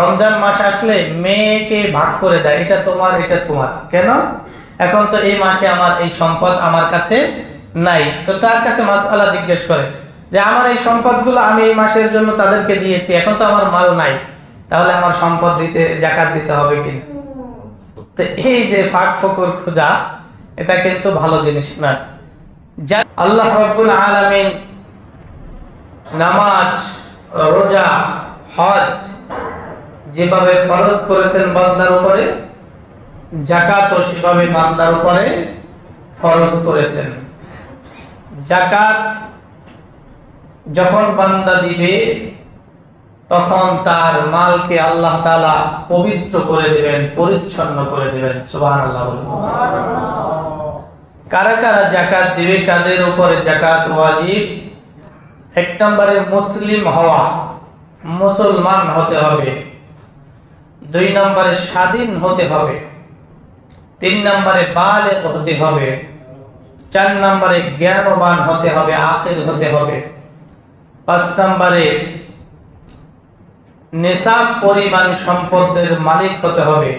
রমজান মাস আসলে মেয়েকে ভাগ করে দেয়। এটা তোমার এটা তোমার। কেন? এখন তো এই মাসে আমার এই সম্পদ আমার কাছে নাই। তো তার কাছে মাসআলা জিজ্ঞেস করে যে, আমার এই সম্পদগুলো আমি এই মাসের জন্য তাদেরকে দিয়েছি, এখন তো আমার মাল নাই। তাহলে আমার সম্পদ দিতে, জাকাত দিতে হবে কিনা তো এই যে ফাঁক ফকর খোঁজা, এটা কিন্তু ভালো জিনিস না। যা আল্লাহ রব্বুল আলামিন নামাজ, রোজা, হজ যেভাবে ফরজ করেছেন বান্দার উপরে জাকাতও সেভাবে বান্দার উপরে ফরজ করেছেন। জাকাত যখন বান্দা দিবে, তখন তার মালকে আল্লাহ তাআলা পবিত্র করে দেবেন, পরিচ্ছন্ন করে দেবেন। সুবহানাল্লাহ বলুন। কারা কারা জাকাত দিবে, কাদের উপরে জাকাত ওয়াজিব? এক নম্বরে মুসলিম হওয়া, মুসলমান হতে হবে। দুই নম্বরে স্বাধীন হতে হবে, তিন নম্বরে বালেক হতে হবে, চার নম্বরে জ্ঞানবান হতে হবে, আকিল হতে হবে, পাঁচ নম্বরে নেশাব পরিমাণ সম্পদের মালিক হতে হবে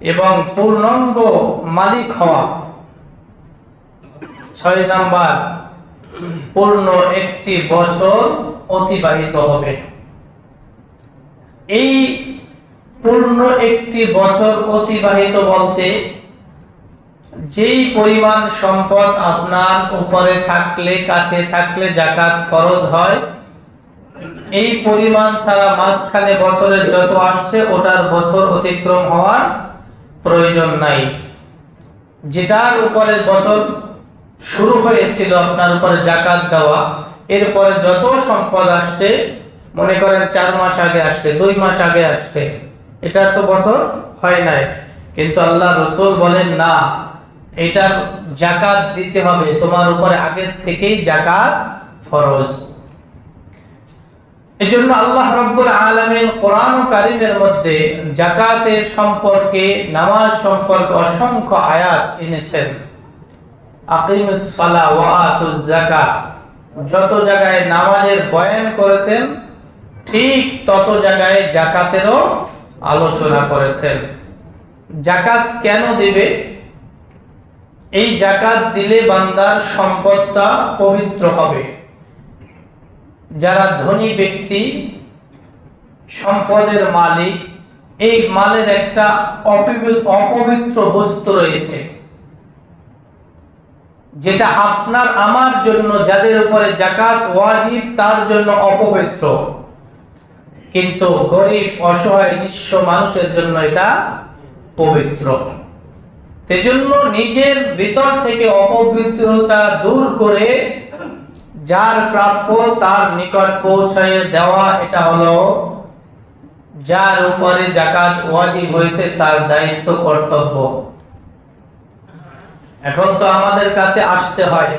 এবং পূর্ণাঙ্গ মালিক হওয়া। ছয় নাম্বার, পূর্ণ একটি বছর অতিবাহিত হবে। এই পূর্ণ একটি বছর অতিবাহিত বলতে, যেই পরিমাণ সম্পদ আপনার উপরে থাকলে, কাছে থাকলে জাকাত ফরজ হয়, এই পরিমাণ ছাড়া মাঝখানে বছরের যত আসছে, ওটার বছর অতিক্রম হওয়ার প্রয়োজন নাই। যেটার উপরে বছর শুরু হয়েছিল আপনার উপরে জাকাত দেওয়া এরপরে যত সম্পদ আসছে, মনে করেন চার মাস আগে আসছে, দুই মাস আগে আসছে এটা তো বছর হয় নাই। কিন্তু আল্লাহ রসুল বলেন, না এটার জাকাত দিতে হবে। তোমার উপরে আগের থেকেই জাকাত ফরজ। এজন্য আল্লাহ রব্বুল আলামিন কোরআন কারিমের মধ্যে জাকাতের সম্পর্কে, নামাজ সম্পর্কে অসংখ্য আয়াত এনেছেন। যত জায়গায় নামাজের বয়ান করেছেন, ঠিক তত জায়গায় জাকাতেরও আলোচনা করেছেন। জাকাত কেন দেবে? এই জাকাত দিলে বান্দার সম্পদটা পবিত্র হবে। যারা ধনী ব্যক্তি, সম্পদের মালিক, এই মালের একটা অপবি- অপবিত্র বস্তু রয়েছে। যেটা আপনার, আমার জন্য, যাদের উপরে জাকাত ওয়াজিব, তার জন্য অপবিত্র। কিন্তু গরিব, অসহায়, নিঃস্ব মানুষের জন্য এটা পবিত্র। সেজন্য নিজের ভিতর থেকে অপবিত্রতা দূর করে যার প্রাপ্য তার নিকট পৌঁছায় দেওয়া এটা হলো যার উপরে জাকাত ওয়াজিব হয়েছে তার দায়িত্ব, কর্তব্য। এখন তো আমাদের কাছে আসতে হয়।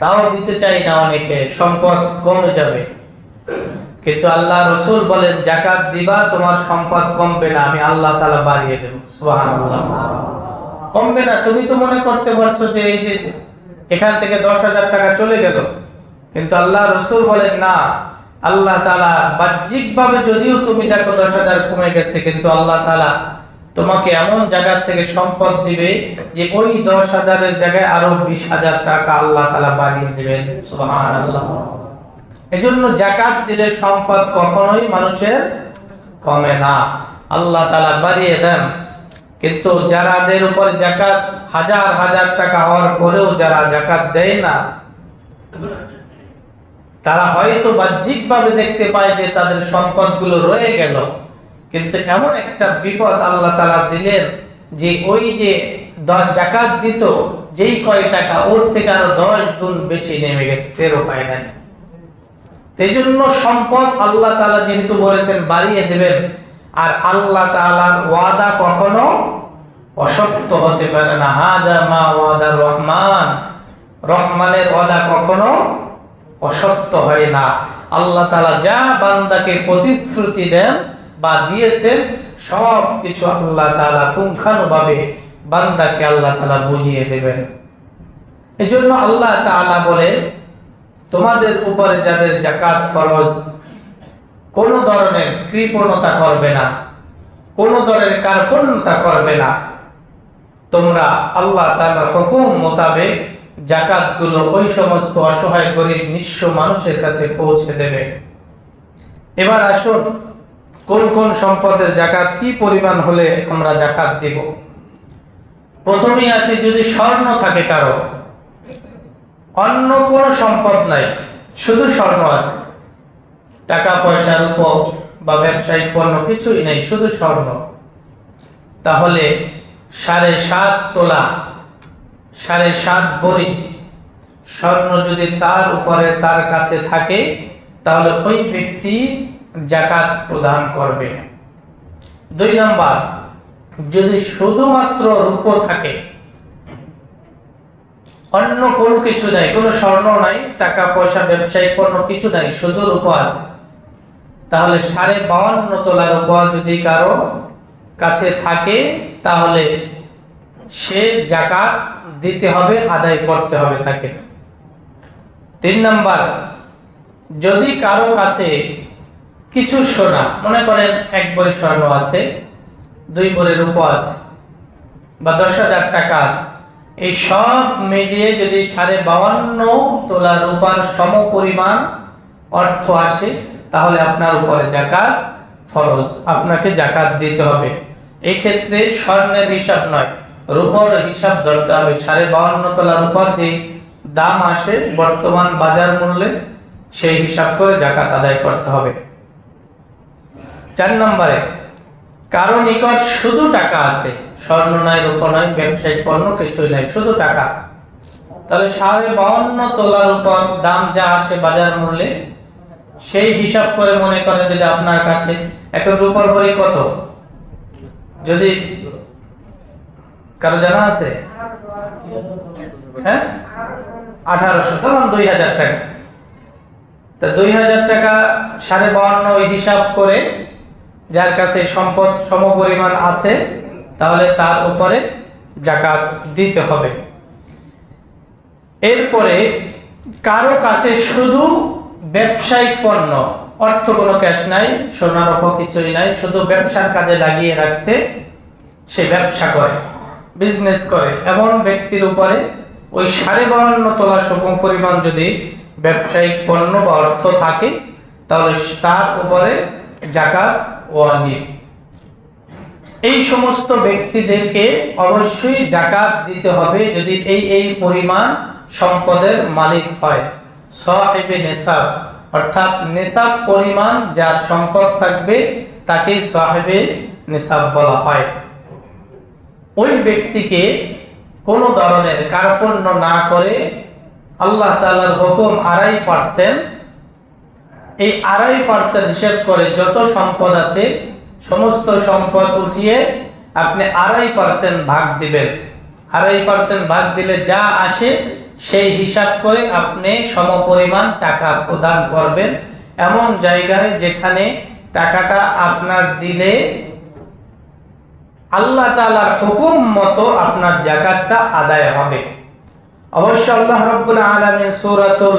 তাও দিতে চাই না অনেকে, সম্পদ কমে যাবে। কিন্তু আল্লাহ রসুল বলেন, জাকাত দিবা, তোমার সম্পদ কমবে না, আমি আল্লাহ তালা বাড়িয়ে দেবো। কমবে না, তুমি তো মনে করতে পারছ যে এই যে এখান থেকে দশ হাজার টাকা চলে গেল। কিন্তু আল্লাহ রসুল বলেন, না, আল্লাহ তালা বাহ্যিক ভাবে যদিও তুমি দেখো দশ হাজার কমে গেছে, কিন্তু আল্লাহ তালা তোমাকে এমন জায়গার থেকে সম্পদ দিবে যে ওই দশ হাজারের জায়গায় আরও বিশ হাজার টাকা আল্লাহ তালা বাড়িয়ে দিবেন। সুবহানাল্লাহ। এজন্য জাকাত দিলে সম্পদ কখনোই মানুষের কমে না। আল্লাহ তালা বাড়িয়ে দেন। কিন্তু যারাদের উপর জাকাত হাজার হাজার টাকা হওয়ার পরেও যারা জাকাত দেয় না, তারা হয়তো বাহ্যিকভাবে দেখতে পায় যে তাদের সম্পদগুলো রয়ে গেল। কিন্তু এমন একটা বিপদ আল্লাহ তালা দিলেন যে ওই যে জাকাত দিত, যেই কয় টাকা ওর থেকে আরও দশ গুণ বেশি নেমে গেছে টেরও পায় নাই। সেই জন্য সম্পদ আল্লাহ তাআলা যেহেতু বলেছেন বাড়িয়ে দেবেন, আর আল্লাহ তাআলার ওয়াদা কখনো অসত্য হতে পারে না। হাদা মা ওয়াদার রহমান। রহমানের ওয়াদা কখনো অসত্য হয় না। আল্লাহ তাআলা যা বান্দাকে প্রতিশ্রুতি দেন বা দিয়েছেন, সব কিছু আল্লাহ তাআলা পুঙ্খানুভাবে বান্দাকে আল্লাহ তাআলা বুঝিয়ে দেবেন। এজন্য আল্লাহ তাআলা বলে তোমাদের উপরে যাদের জাকাত ফরজ, কোনো ধরনের কৃপণতা করবে না, কোনো ধরনের কার্পণ্যতা করবে না। তোমরা আল্লাহ তাআলার হুকুম মোতাবেক জাকাতগুলো ওই সমস্ত অসহায়, গরিব, নিঃস্ব মানুষের কাছে পৌঁছে দেবে। এবার আসুন, কোন কোন সম্পদের জাকাত কি পরিমাণ হলে আমরা জাকাত দেব? প্রথমেই আসি, যদি স্বর্ণ থাকে কারও অন্য কোনো সম্পদ নাই, শুধু স্বর্ণ আছে। টাকা পয়সার উপর বা ব্যবসায়িক পণ্য কিছুই নেই, শুধু স্বর্ণ। তাহলে সাড়ে সাত তোলা, সাড়ে সাত বড়ি স্বর্ণ যদি তার উপরে, তার কাছে থাকে, তাহলে ওই ব্যক্তি জাকাত প্রদান করবে। দুই নম্বর, যদি শুধুমাত্র রূপ থাকে অন্য কোনো কিছু নাই, কোনো স্বর্ণ নাই, টাকা, পয়সা, ব্যবসায়িক পণ্য কিছু নাই শুধু রূপ আছে তাহলে সাড়ে বাউান্ন তোলার উপর যদি কারও কাছে থাকে, তাহলে সে জাকাত দিতে হবে, আদায় করতে হবে তাকে। তিন নাম্বার, যদি কারও কাছে কিছু সোনা, মনে করেন এক বড়ি স্বর্ণ আছে, দুই বড়ি রূপ আছে বা দশ হাজার টাকা আছে এই সব মিলিয়ে যদি সাড়ে বাউান্ন তোলা রূপার সম পরিমাণ অর্থ আসে, তাহলে আপনার উপরে জাকাত ফরজ। আপনাকে জাকাত দিতে হবে। এক্ষেত্রে স্বর্ণের হিসাব নয়, রূপর হিসাব ধরতে হবে। সাড়ে বাউান্ন তোলা রূপার যে দাম আসে বর্তমান বাজার মূল্যে, সেই হিসাব করে জাকাত আদায় করতে হবে। চার নম্বরে কারও নিকট শুধু টাকা আছে স্বর্ণ নয় রূপ নয় ব্যবসায়িক পণ্য, কিছুই নাই, শুধু টাকা। তাহলে সাড়ে বাউন্ন তোলার উপর দাম যা আসে বাজার মূল্যে, সেই হিসাব করে মনে করেন যদি আপনার কাছে এখন রূপার ভরি কত? যদি কারও জানা আছে? হ্যাঁ? আঠারোশো, ধরুন দুই হাজার টাকা। তা দুই হাজার টাকা সাড়ে বাউন্ন হিসাব করে যার কাছে সম্পদ সমপরিমাণ আছে, তাহলে তার উপরে জাকাত দিতে হবে। এরপরে, কারও কাছে শুধু ব্যবসায়িক পণ্য, অর্থ কোনো ক্যাশ নাই, সোনার অপ কিছুই নাই, শুধু ব্যবসার কাজে লাগিয়ে রাখছে, সে ব্যবসা করে বিজনেস করে। এমন ব্যক্তির উপরে ওই সাড়ে বাউন্ন তোলা সম পরিমাণ যদি ব্যবসায়িক পণ্য বা অর্থ থাকে, তাহলে তার উপরে জাকাত ওয়াজিব। এই সমস্ত ব্যক্তিদেরকে অবশ্যই জাকাত দিতে হবে যদি এই এই পরিমাণ সম্পদের মালিক হয়। সাহেবে নেশাব অর্থাৎ নেশাব পরিমাণ যার সম্পদ থাকবে তাকে সাহেবে নেশাব বলা হয়। ওই ব্যক্তিকে কোনো ধরনের কার্পণ্য না করে আল্লাহ তালার হুকুম আড়াই পার্সেন্ট এই আড়াই পার্সেন্ট হিসেব করে যত সম্পদ আছে, সমস্ত সম্পদ উঠিয়ে আপনি আড়াই পার্সেন্ট ভাগ দিবেন। আড়াই পার্সেন্ট ভাগ দিলে যা আসে, সেই হিসাব করে আপনি সমপরিমাণ টাকা প্রদান করবেন। এমন জায়গায় যেখানে টাকাটা আপনার দিলে আল্লাহ তালার হুকুম মতো আপনার জাকাতটা আদায় হবে। অবশ্য আল্লাহ রব্বুল আলমী সৌরাতুল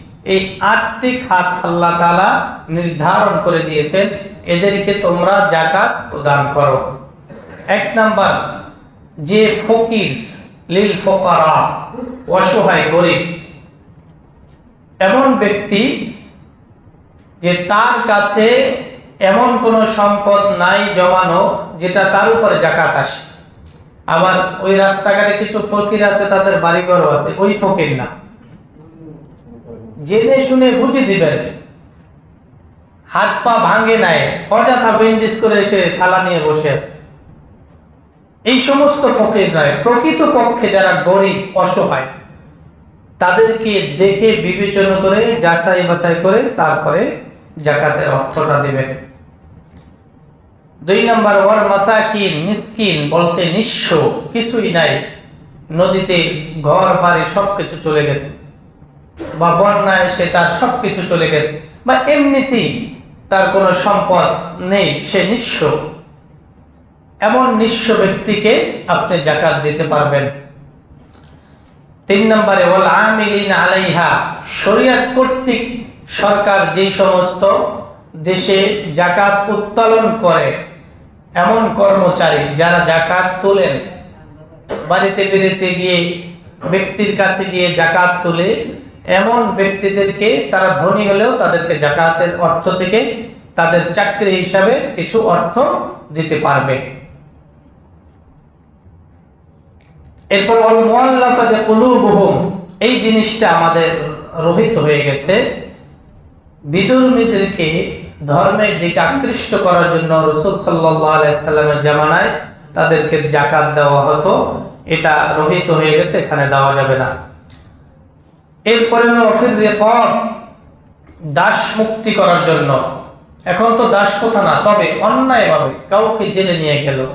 এই আটটি খাত আল্লাহ তাআলা নির্ধারণ করে দিয়েছেন। এদেরকে তোমরা জাকাত প্রদান করো। এক নাম্বার, যে ফকির, লিল ফোকারা, অসহায়, গরিব, এমন ব্যক্তি যে তার কাছে এমন কোনো সম্পদ নাই জমানো যেটা তার উপরে জাকাত আসে। আবার ওই রাস্তাঘাটে কিছু ফকির আছে, তাদের বাড়িঘরও আছে, ওই ফকির না। জেনে শুনে বুঝে দিবেন। হাত পা ভাঙে নাই, অযথা বেন্ডিস করে এসে থালা নিয়ে বসে আছে। এই সমস্ত ফকির নয় প্রকৃত পক্ষে যারা গরিব, অসহায়, তাদেরকে দেখে বিবেচনা করে যাচাই বাছাই করে তারপরে জাকাতের অর্থটা দিবেন। দুই নম্বর ওয়ার মাসাকিন, মিসকিন বলতে নিঃস্ব, কিছুই নাই। নদীতে ঘর বাড়ি সব কিছু চলে গেছে। বা বন্যায় সে তার সব কিছু চলে গেছে, বা এমনিতেই তার কোনো সম্পদ নেই, সে নিঃস্ব। এমন নিঃস্ব ব্যক্তিকে আপনি জাকাত দিতে পারবেন। তিন নম্বরে আমিলিন আলাইহা কর্তৃক সরকার যেই সমস্ত দেশে জাকাত উত্তোলন করে, এমন কর্মচারী যারা জাকাত তোলেন, বাড়িতে বেড়িতে গিয়ে, ব্যক্তির কাছে গিয়ে জাকাত তুলে এমন ব্যক্তিদেরকে তারা ধনী হলেও তাদেরকে জাকাতের অর্থ থেকে তাদের চাকরি হিসাবে কিছু অর্থ দিতে পারবে। এরপর এই জিনিসটা আমাদের রহিত হয়ে গেছে। বিদুর্মীদেরকে ধর্মের দিকে আকৃষ্ট করার জন্য রসুল আলাইসাল্লামের জামানায় তাদেরকে জাকাত দেওয়া হতো। এটা রহিত হয়ে গেছে, এখানে দেওয়া যাবে না। এরপরে হলো অফির রেকর্ড, দাস মুক্তি করার জন্য। এখন তো দাস প্রথা না, তবে অন্যায়ভাবে কাউকে জেলে নিয়ে গেল।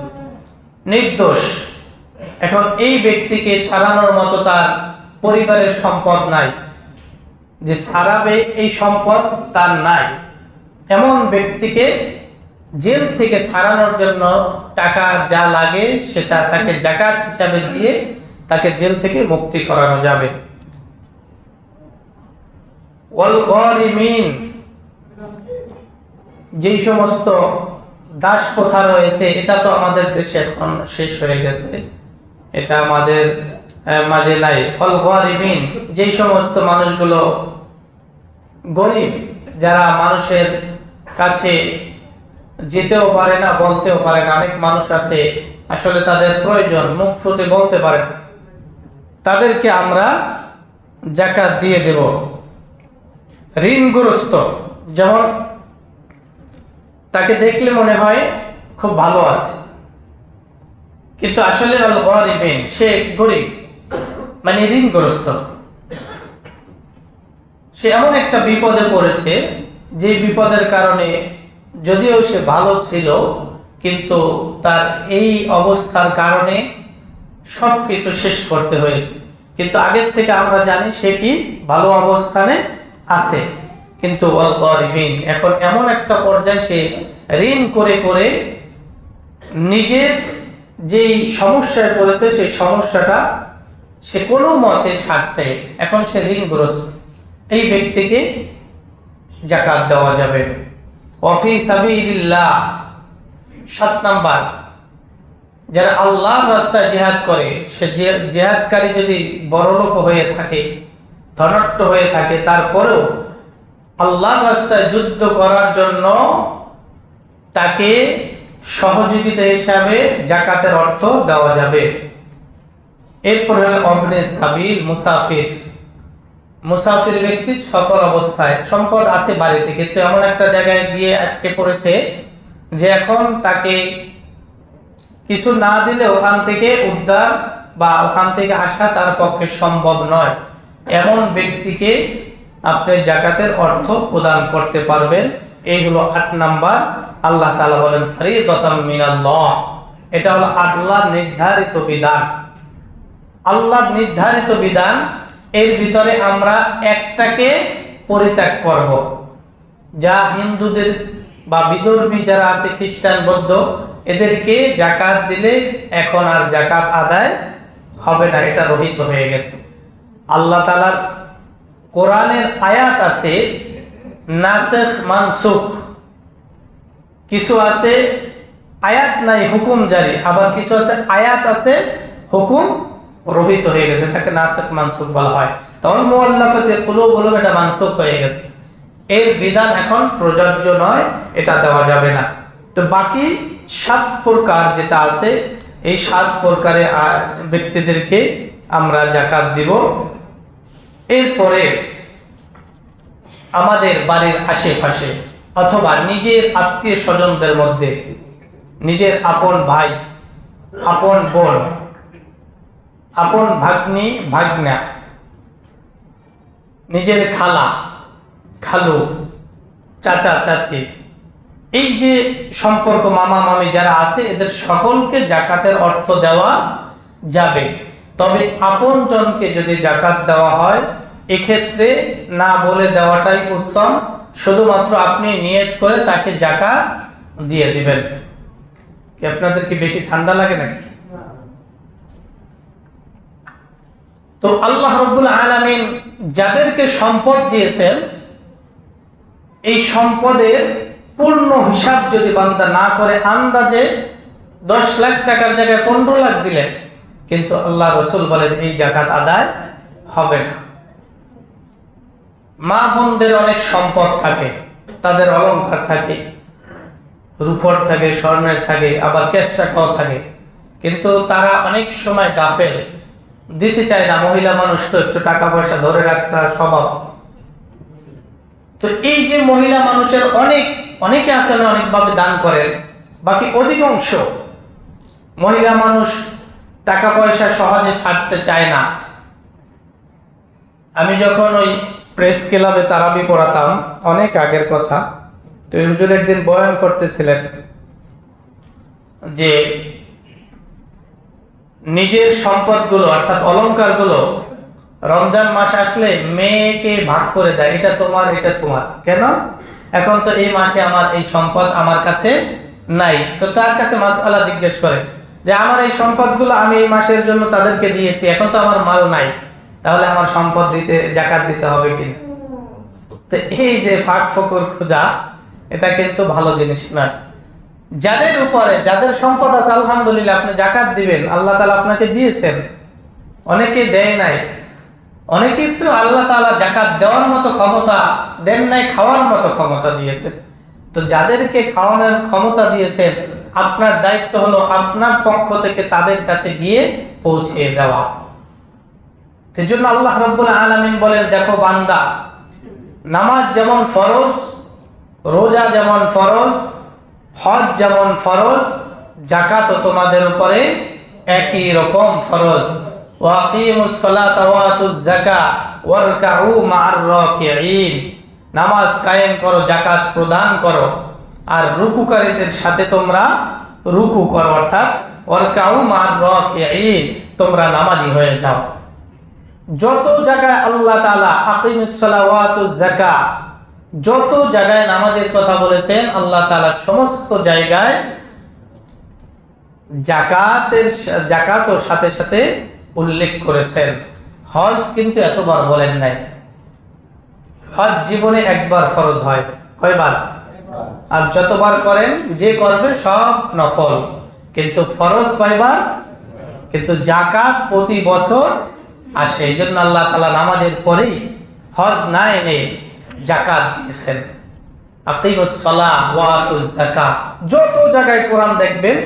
নির্দোষ। এখন এই ব্যক্তিকে ছাড়ানোর মতো তার পরিবারের সম্পদ নাই। যে ছাড়াবে এই সম্পদ তার নাই। এমন ব্যক্তিকে জেল থেকে ছাড়ানোর জন্য টাকা যা লাগে সেটা তাকে জাকাত হিসাবে দিয়ে তাকে জেল থেকে মুক্তি করানো যাবে। ওয়াল গরিমিন, যেই সমস্ত দাস প্রথা রয়েছে, এটা তো আমাদের দেশে এখন শেষ হয়ে গেছে। এটা আমাদের মাঝে নাই। অল গরিমিন, যেই সমস্ত মানুষগুলো গরিব, যারা মানুষের কাছে যেতেও পারে না, বলতেও পারে না, অনেক মানুষ আছে, আসলে তাদের প্রয়োজন, মুখ ফুটে বলতে পারে না। তাদেরকে আমরা জাকাত দিয়ে দেব। ঋণগ্রস্ত। যেমন তাকে দেখলে মনে হয় খুব ভালো আছে। কিন্তু আসলে সে গরিব মানে ঋণগ্রস্ত। সে এমন একটা বিপদে পড়েছে, যে বিপদের কারণে যদিও সে ভালো ছিল, কিন্তু তার এই অবস্থার কারণে সব কিছু শেষ করতে হয়েছে। কিন্তু আগের থেকে আমরা জানি সে কি ভালো অবস্থানে আছে। কিন্তু এখন এমন একটা পর্যায়ে সে ঋণ করে করে নিজের যেই সমস্যায় পড়েছে, সেই সমস্যাটা সে কোনো মতে সারছে। এখন সে ঋণগ্রস্ত। এই ব্যক্তিকে জাকাত দেওয়া যাবে। অফিস সাবিলিল্লাহ, সাত নাম্বার। যারা আল্লাহর রাস্তায় জেহাদ করে, সে জেহাদকারী যদি বড়লোক হয়ে থাকে ধনাট্য হয়ে থাকে, তারপরেও আল্লাহ রাস্তায় যুদ্ধ করার জন্য তাকে সহযোগিতা হিসাবে জাকাতের অর্থ দেওয়া যাবে। এরপর হলো অবনে সাবিল, মুসাফির। মুসাফির ব্যক্তি সফর অবস্থায়, সম্পদ আছে বাড়িতে কিন্তু এমন একটা জায়গায় গিয়ে আটকে পড়েছে যে এখন তাকে কিছু না দিলে ওখান থেকে উদ্ধার বা ওখান থেকে আসা তার পক্ষে সম্ভব নয়। এমন ব্যক্তিকে আপনি জাকাতের অর্থ প্রদান করতে পারবেন। এই হলো আট নাম্বার। আল্লাহ তালা বলেন ফরিদতাম মিনাল্লাহ। এটা হলো আল্লাহ নির্ধারিত বিধান। আল্লাহ নির্ধারিত বিধান, এর ভিতরে আমরা একটাকে পরিত্যাগ করব। যা হিন্দুদের বা বিধর্মী যারা আছে, খ্রিস্টান, বৌদ্ধ, এদেরকে জাকাত দিলে এখন আর জাকাত আদায় হবে না, এটা রহিত হয়ে গেছে। আল্লাহ তালার কোরআনের আয়াত আছে, নাসেখ মানসুখ। কিছু আছে, আয়াত নাই, হুকুম জারি। আবার কিছু আছে, আয়াত আছে, হুকুম রহিত হয়ে গেছে। তাকে নাসেখ মানসুখ বলা হয়। তখন মোয়াল্লাফাতে কুলুব হলো এটা মানসুখ হয়ে গেছে। এর বিধান এখন প্রযোজ্য নয়, এটা দেওয়া যাবে না। তো বাকি সাত প্রকার যেটা আছে, এই সাত প্রকারে ব্যক্তিদেরকে আমরা জাকাত দিব। এরপরে আমাদের বাড়ির আশেপাশে অথবা নিজের আত্মীয় স্বজনদের মধ্যে নিজের আপন ভাই, আপন বোন, আপন ভাগ্নি, ভাগ্না, নিজের খালা, খালু, চাচা, চাচি, এই যে সম্পর্ক মামা, মামি যারা আছে, এদের সকলকে জাকাতের অর্থ দেওয়া যাবে। তবে আপন জনকে যদি জাকাত দেওয়া হয়, এক্ষেত্রে না বলে দেওয়াটাই উত্তম। শুধুমাত্র আপনি নিয়ত করে তাকে জাকাত দিয়ে দিবেন। কি আপনাদের কি বেশি ঠান্ডা লাগে নাকি? তো আল্লাহ রব্বুল আলামিন যাদেরকে সম্পদ দিয়েছেন, এই সম্পদের পূর্ণ হিসাব যদি বান্দা না করে, আন্দাজে দশ লাখ টাকার জায়গায় পনেরো লাখ দিলেন কিন্তু আল্লাহ রসুল বলেন, এই জাকাত আদায় হবে না। মা বোনদের অনেক সম্পদ থাকে, তাদের অলংকার থাকে, রূপর থাকে, স্বর্ণের থাকে, আবার ক্যাশ টাকাও থাকে। কিন্তু তারা অনেক সময় গাফেল, দিতে চায় না, মহিলা মানুষ তো একটু টাকা পয়সা ধরে রাখতে স্বভাব। তো এই যে মহিলা মানুষের অনেক, অনেকে আসলে অনেকভাবে দান করেন, বাকি অধিকাংশ মহিলা মানুষ টাকা পয়সা সহজে ছাড়তে চায় না। আমি যখন ওই প্রেস ক্লাবে তারাবি পড়াতাম, অনেক আগের কথা, তো ওই হুজুর একদিন বয়ান করতেছিলেন যে নিজের সম্পদগুলো, অর্থাৎ অলংকারগুলো রমজান মাস আসলে মেয়েকে ভাগ করে দেয়, এটা তোমার এটা তোমার। কেন? এখন তো এই মাসে আমার এই সম্পদ আমার কাছে নাই। তো তার কাছে মাসআলা জিজ্ঞেস করে যে আমার এই সম্পদগুলো আমি এই মাসের জন্য তাদেরকে দিয়েছি, এখন তো আমার মাল নাই। তাহলে আমার সম্পদ দিতে, জাকাত দিতে হবে কিনা? তো এই যে ফাঁক ফকর খোঁজা, এটা কিন্তু ভালো জিনিস নয় যাদের উপরে, যাদের সম্পদ আছে, আলহামদুলিল্লাহ আপনি জাকাত দিবেন, আল্লাহ তালা আপনাকে দিয়েছেন। অনেকে দেয় নাই। অনেকে তো আল্লাহ তালা জাকাত দেওয়ার মতো ক্ষমতা দেন নাই, খাওয়ার মতো ক্ষমতা দিয়েছেন। তো যাদেরকে খাওয়ানোর ক্ষমতা দিয়েছেন আপনার দায়িত্ব হলো আপনার পক্ষ থেকে তাদের কাছে গিয়ে পৌঁছে দেওয়া। সেজন্য আল্লাহ রব্বুল আলমিন বলেন, দেখো বান্দা, নামাজ যেমন ফরজ, রোজা যেমন ফরজ, হজ যেমন ফরজ জাকাত তোমাদের উপরে একই রকম ফরজ। নামাজ কায়েম করো জাকাত প্রদান করো। আর রুকুকারীদের সাথে তোমরা রুকু করো, অর্থাৎ ওয়ারকাউ মা'আর রাকিঈন, তোমরা নামাজি হয়ে যাও। যত জায়গায় আল্লাহ আকিমুস সালাওয়াতুজ যাকা যত জায়গায় নামাজের কথা বলেছেন, আল্লাহ তালা সমস্ত জায়গায় জাকাতের জাকাতও সাথে সাথে উল্লেখ করেছেন। হজ কিন্তু এতবার বলেন নাই। হজ জীবনে একবার ফরজ হয়। কয়বার? আর যতবার করেন, যে করবে সব নফল। কিন্তু ফরজ কয়বার? কিন্তু জাকাত প্রতি বছর আসে। এই জন্য আল্লাহ তালা নামাজের পরেই হজ না এনে জাকাত দিয়েছেন। যত জায়গায় কোরআন দেখবেন,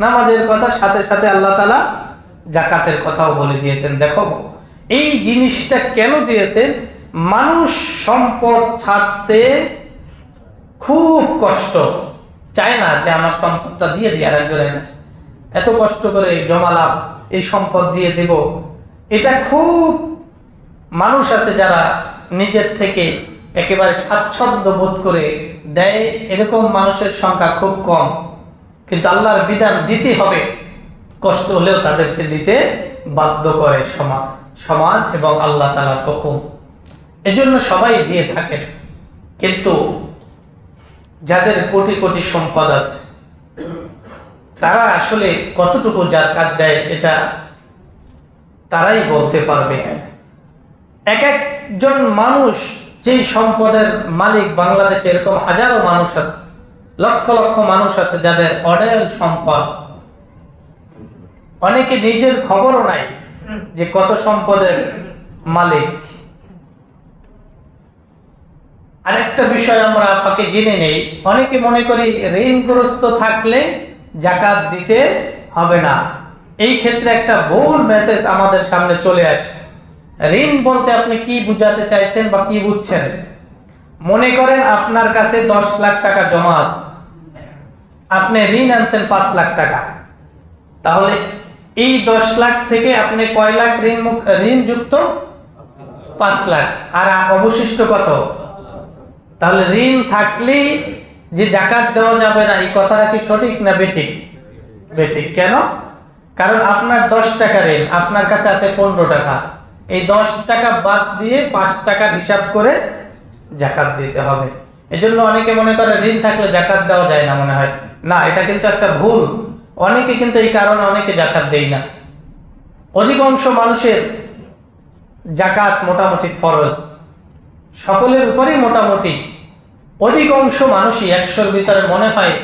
নামাজের কথা, সাথে সাথে আল্লাহ তালা জাকাতের কথাও বলে দিয়েছেন। দেখো, এই জিনিসটা কেন দিয়েছেন? মানুষ সম্পদ ছাড়তে খুব কষ্ট। চায় না যে আমার সম্পদটা দিয়ে দিই আরেকজনের কাছে এত কষ্ট করে জমালাম এই সম্পদ দিয়ে দেব। এটা খুব মানুষ আছে যারা নিজের থেকে একেবারে স্বাচ্ছন্দ্য বোধ করে দেয়। এরকম মানুষের সংখ্যা খুব কম। কিন্তু আল্লাহর বিধান দিতে হবে। কষ্ট হলেও তাদেরকে দিতে বাধ্য করে সমাজ সমাজ এবং আল্লাহ তালার হুকুম। এজন্য সবাই দিয়ে থাকেন। কিন্তু যাদের কোটি কোটি সম্পদ আছে, তারা আসলে কতটুকু জাকাত দেয় এটা তারাই বলতে পারবে। এক একজন মানুষ যেই সম্পদের মালিক বাংলাদেশে এরকম হাজারো মানুষ আছে, লক্ষ লক্ষ মানুষ আছে যাদের অডেল সম্পদ। অনেকে নিজের খবরও নাই যে কত সম্পদের মালিক। আরেকটা বিষয় আমরা ফাঁকে জেনে নেই। অনেকে মনে করি ঋণগ্রস্ত থাকলে জাকাত দিতে হবে না। এই ক্ষেত্রে একটা ভুল মেসেজ আমাদের সামনে চলে আসে। ঋণ বলতে আপনি কি বুঝাতে চাইছেন বা কি বুঝছেন? মনে করেন আপনার কাছে দশ লাখ টাকা জমা আছে। আপনি ঋণ আনছেন পাঁচ লাখ টাকা। তাহলে এই দশ লাখ থেকে আপনি কয় লাখ ঋণ মুক- ঋণ যুক্ত পাঁচ লাখ। আর অবশিষ্ট কত? তাহলে ঋণ থাকলেই যে জাকাত দেওয়া যাবে না, এই কথাটা কি সঠিক না বেঠিক? বেঠিক। কেন? কারণ আপনার দশ টাকা ঋণ, আপনার কাছে আছে পনেরো টাকা। এই দশ টাকা বাদ দিয়ে পাঁচ টাকা হিসাব করে জাকাত দিতে হবে। এজন্য অনেকে মনে করে ঋণ থাকলে জাকাত দেওয়া যায় না মনে হয়। না, এটা কিন্তু একটা ভুল। অনেকে কিন্তু এই কারণে অনেকে জাকাত দেয় না। অধিকাংশ মানুষের জাকাত মোটামুটি ফরজ। সকলের উপরেই মোটামুটি। অধিকাংশ মানুষই একশোর ভিতরে মনে হয়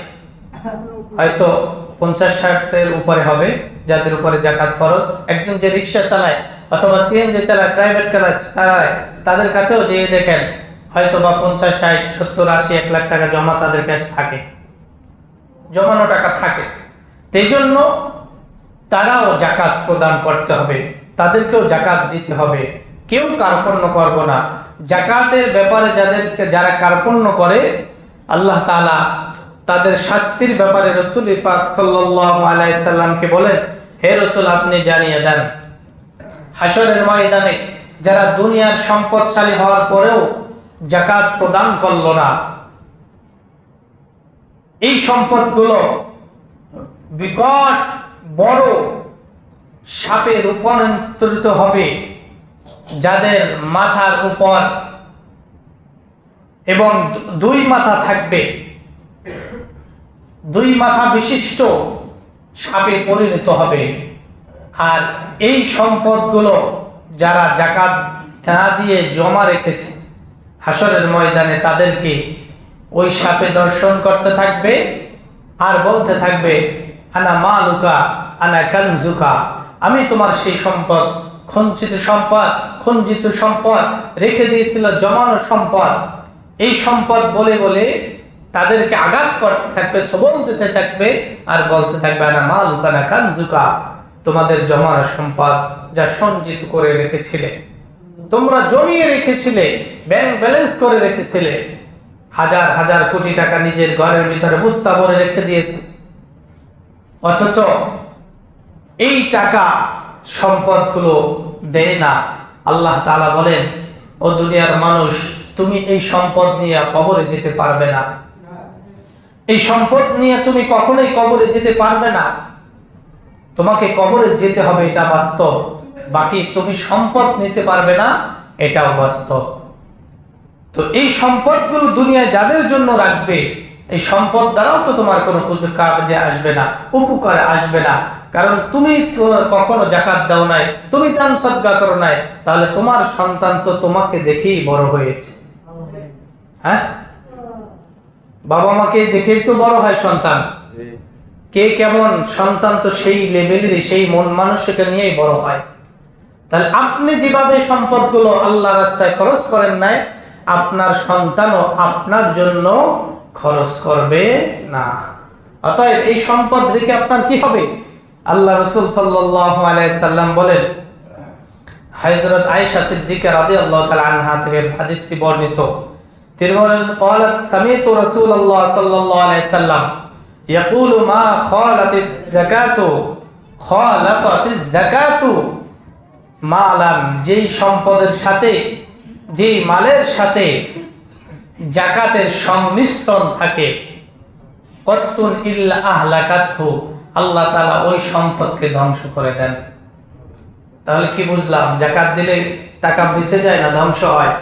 হয়তো পঞ্চাশ ষাটের উপরে হবে, যাদের উপরে জাকাত ফরজ। একজন যে রিক্সা চালায় অথবা সিএনজি চালায় প্রাইভেট চালায়, তাদের কাছেও যেয়ে দেখেন, হয়তো বা পঞ্চাশ ষাট, সত্তর, আশি, এক লাখ টাকা জমা তাদের কাছে থাকে। জমানো টাকা থাকে। সেই জন্য তারাও জাকাত প্রদান করতে হবে, তাদেরকেও জাকাত দিতে হবে। কেউ কার্পণ্য করব না। জাকাতের ব্যাপারে যাদেরকে যারা কার্পণ্য করে, আল্লাহ তাআলা তাদের শাস্তির ব্যাপারে রসুল পাক সাল্লাল্লাহু আলাইহি সাল্লামকে বলেন, হে রসুল, আপনি জানিয়ে দেন হাসরের ময়দানে যারা দুনিয়ার সম্পদশালী হওয়ার পরেও জাকাত প্রদান করল না, এই সম্পদগুলো বিকট বড় সাপে রূপান্তরিত হবে। যাদের মাথার উপর এবং দুই মাথা থাকবে, দুই মাথা বিশিষ্ট সাপে পরিণত হবে। আর এই সম্পদগুলো যারা জাকাত না দিয়ে জমা রেখেছে হাসরের ময়দানে তাদেরকে ওই সাপে দর্শন করতে থাকবে আর বলতে থাকবে, আনা মালুকা, আনা কানজুকা, আমি তোমার সেই সম্পদ খঞ্চিত সম্পদ, খঞ্জিত সম্পদ রেখে দিয়েছিল জমানো সম্পদ। এই সম্পদ বলে বলে তাদেরকে আঘাত করতে থাকবে, সবল দিতে থাকবে আর বলতে থাকবে না আনা মালুকা না কানজুকা, তোমাদের জমানো সম্পদ যা সঞ্চিত করে রেখেছিলে, তোমরা জমিয়ে রেখেছিলে, ব্যাংক ব্যালেন্স করে রেখেছিলে, হাজার হাজার কোটি টাকা নিজের ঘরের ভিতরে বুস্তা ভরে রেখে দিয়েছে। অথচ এই টাকা সম্পদগুলো দেয় না। আল্লাহ তাআলা বলেন, ও দুনিয়ার মানুষ, তুমি এই সম্পদ নিয়ে কবরে যেতে পারবে না। এই সম্পদ নিয়ে তুমি কখনোই কবরে যেতে পারবে না। তোমাকে কবরে যেতে হবে, এটা বাস্তব। বাকি তুমি সম্পদ নিতে পারবে না, এটাও বাস্তব। তো এই সম্পদগুলো দুনিয়ায় যাদের জন্য রাখবে, এই সম্পদ দ্বারাও তো তোমার কোনো কাজে আসবে না, উপকারে আসবে না। কারণ তুমি কখনো জাকাত দাও নাই তুমি দান সদ্গা করো নাই তাহলে তোমার সন্তান তো তোমাকে দেখেই বড় হয়েছে। হ্যাঁ? বাবা মাকে দেখেই তো বড় হয় সন্তান। কে কেমন সন্তান তো সেই লেভেলেরই সেই মন মানসিকতা নিয়েই বড় হয়। তাহলে আপনি যেভাবে সম্পদগুলো আল্লাহ রাস্তায় খরচ করেন নাই আপনার সন্তানও আপনার জন্য খরচ করবে না। অতএব এই সম্পদ রেখে আপনার কি হবে? আল্লাহ রসুল সাল্লাল্লাহু আলাইহি সাল্লাম বলেন হযরত আয়েশা সিদ্দিকা রাদিয়াল্লাহু তাআলা আনহা থেকে হাদিসটি বর্ণিত তিনি বলেন قالت سمعت رسول الله صلى الله عليه وسلم يقول ما خالت الزكاة خالطت الزكاة মালান যেই সম্পদের সাথে যেই মালের সাথে জাকাতের সংমিশ্রণ থাকে কত্তুন ইল্লা আহলাকাতহু আল্লাহ তালা ওই সম্পদকে ধ্বংস করে দেন। তাহলে কি বুঝলাম? জাকাত দিলে টাকা বেঁচে যায় না ধ্বংস হয়?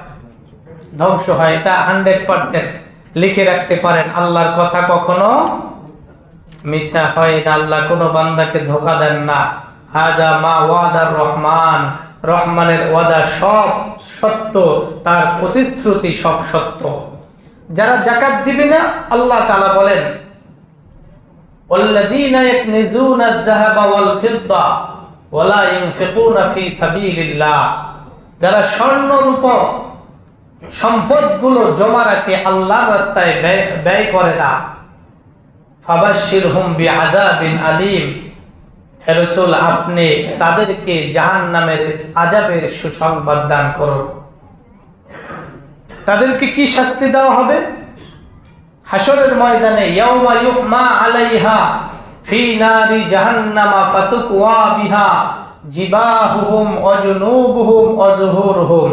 ধ্বংস হয়, এটা হান্ড্রেড পার্সেন্ট লিখে রাখতে পারেন। আল্লাহর কথা কখনো মিছা হয় না। আল্লাহ কোনো বান্দাকে ধোকা দেন না। হাজা মা ওয়াদার রহমান। রহমানের ওয়াদা সব সত্য, তার প্রতিশ্রুতি সব সত্য। যারা জাকাত দিবে না, আল্লাহ তালা বলেন والذين يكنزون الذهب والفضة ولا ينفقون في سبيل الله যারা স্বর্ণ রূপ সম্পদগুলো জমা রাখে আল্লাহর রাস্তায় ব্যয় ব্যয় করে না ফাবাশিরহুম বিআযাবিন আলিম হে রাসূল আপনি তাদেরকে জাহান্নামের আযাবের সুসংবাদ দান করুন তাদেরকে কি শাস্তি দেওয়া হবে হাসরের ময়দানে ইয়াউমা ইউহমা আলাইহা ফি নারি জাহান্নামা ফাতুকওয়া বিহা জিবাহুহুম ওয়া জুনুবুহুম ওয়া যুহুরুহুম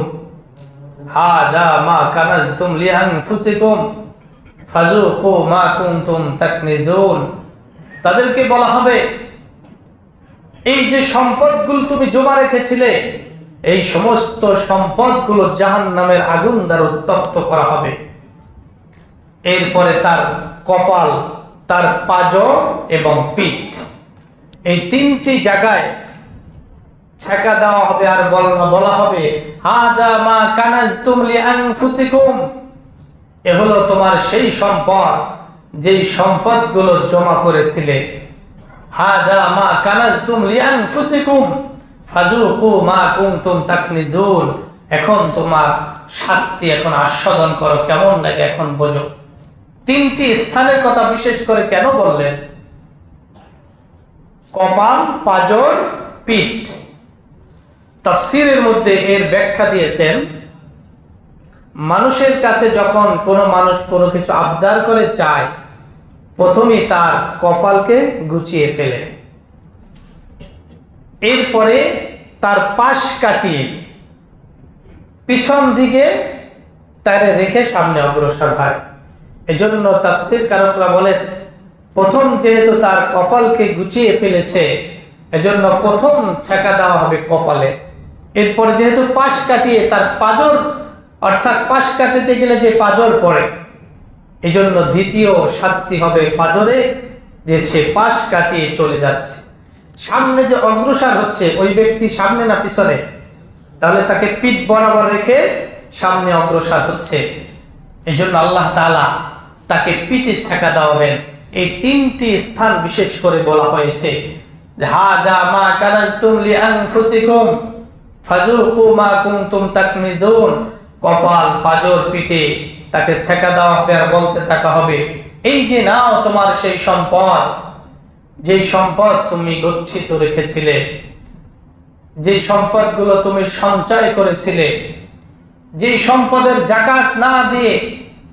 হাদা মা কানাজতুম লিআনফুসিকুম ফাজুকু মা কুনতুম তাকনিজুন। তাদেরকে বলা হবে, এই যে সম্পদগুলো তুমি জমা রেখেছিলে, এই সমস্ত সম্পদগুলো জাহান নামের আগুন দ্বারা উত্তপ্ত করা হবে। এরপরে তার কপাল, তার পাজ এবং পিঠ। এই তিনটি জায়গায় ছেঁকা দেওয়া হবে আর বল- হবে, হাদা মা কানাজতুম লিআনফুসিকুম। এ হলো তোমার সেই সম্পদ, যেই সম্পদগুলো জমা করেছিলে। হাদা মা কানাজতুম লিআনফুসিকুম। ফাজুকু মা কুনতুম তাকনিজুন। এখন তোমার শাস্তি এখন আস্বাদন করো, কেমন লাগে এখন বোঝো। তিনটি স্থানের কথা বিশেষ করে কেন বললেন? কপাল, পাজর, পিঠ। তফসিরের মধ্যে এর ব্যাখ্যা দিয়েছেন, মানুষের কাছে যখন কোনো মানুষ কোনো কিছু আবদার করে চায় প্রথমে তার কপালকে গুছিয়ে ফেলে। এরপরে তার পাশ কাটিয়ে পিছন দিকে তারে রেখে সামনে অগ্রসর হয়। এজন্য তাফসির কারকরা বলেন, প্রথম যেহেতু তার কপালকে গুছিয়ে ফেলেছে, এজন্য প্রথম ছেঁকা দেওয়া হবে কপালে। এরপর যেহেতু পাশ কাটিয়ে তার পাজর, অর্থাৎ পাশ কাটাতে গেলে যে পাজর পড়ে, এজন্য দ্বিতীয় শাস্তি হবে পাজরে, যে সে পাশ কাটিয়ে চলে যাচ্ছে। সামনে যে অগ্রসর হচ্ছে, ওই ব্যক্তি সামনে না পিছনে? তাহলে তাকে পিঠ বরাবর রেখে সামনে অগ্রসর হচ্ছে। এই জন্য আল্লাহ তালা তাকে পিঠে ছাকা দেওয়াবেন এই তিনটি স্থান বিশেষ করে বলা হয়েছে। যে নাও তোমার সেই সম্পদ সম্পদ তুমি গচ্ছিত রেখেছিলে যে সম্পদগুলো তুমি সঞ্চয় করেছিলে যে সম্পদের জাকাত না দিয়ে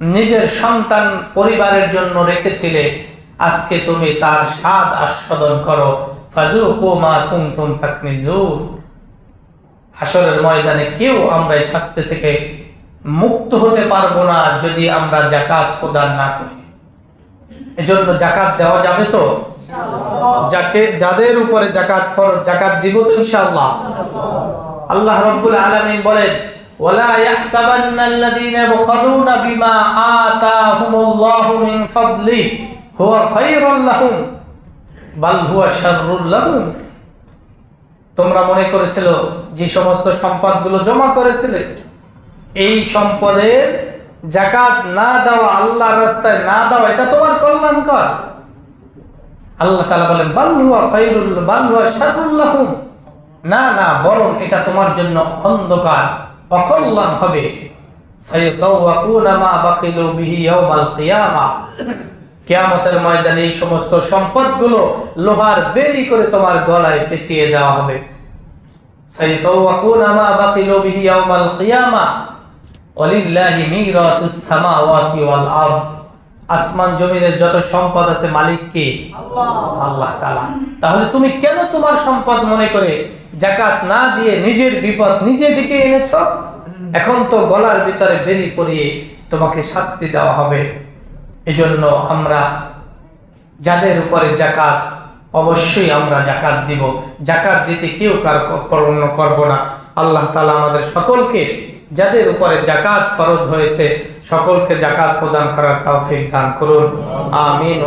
নিজের সন্তান পরিবারের জন্য রেখেছিলে, আজকে তুমি তার স্বাদ আস্বাদন করো। ফাজুকু মা কুনতুম তাকনিজুন। হাসরের ময়দানে কেউ আমরা এই শাস্তি থেকে মুক্ত হতে পারব না যদি আমরা জাকাত প্রদান না করি। এজন্য জাকাত দেওয়া যাবে তো? যাকে, যাদের উপরে জাকাত ফরজ জাকাত দিব তো ইনশাআল্লাহ। আল্লাহ রাব্বুল আলামিন বলেন ওয়ালা ইয়াহসাবান্নাল্লাযীনা ইয়াবখালুনা বিমা আতাহুমুল্লাহু মিন ফাদলি, হুয়া খায়রুল লাহুম, বাল হুয়া শাররুল লাহুম। তোমরা মনে করেছিল যে সমস্ত সম্পদগুলো জমা করেছিলে, এই সম্পদের জাকাত না দেওয়া আল্লাহ রাস্তায় না দেওয়া, এটা তোমার কল্যাণকর। আল্লাহ তাআলা বলেন বাল্লুয়া খায়রুল বাল্লুয়া শাররুল্লাহুম না না, বরং এটা তোমার জন্য অন্ধকার। অকল্যাণ হবে। কিয়ামতের ময়দানে এই সমস্ত সম্পদগুলো লোহার বেরি করে তোমার গলায় পেঁচিয়ে দেওয়া হবে। আসমান জমিনের যত সম্পদ আছে মালিক কে আল্লাহ তাআলা। তাহলে তুমি কেন তোমার সম্পদ মনে করে জাকাত না দিয়ে নিজের বিপদ নিজে দিকে এনেছ? এখন তো গলার ভিতরে বেরি পরিয়ে তোমাকে শাস্তি দেওয়া হবে। এজন্য আমরা যাদের উপরে জাকাত অবশ্যই আমরা জাকাত দিব। জাকাত দিতে কেউ কার করব না। আল্লাহ তালা আমাদের সকলকে যাদের উপরে জাকাত ফরজ হয়েছে, সকলকে জাকাত প্রদান করার তৌফিক দান করুন। আমিন।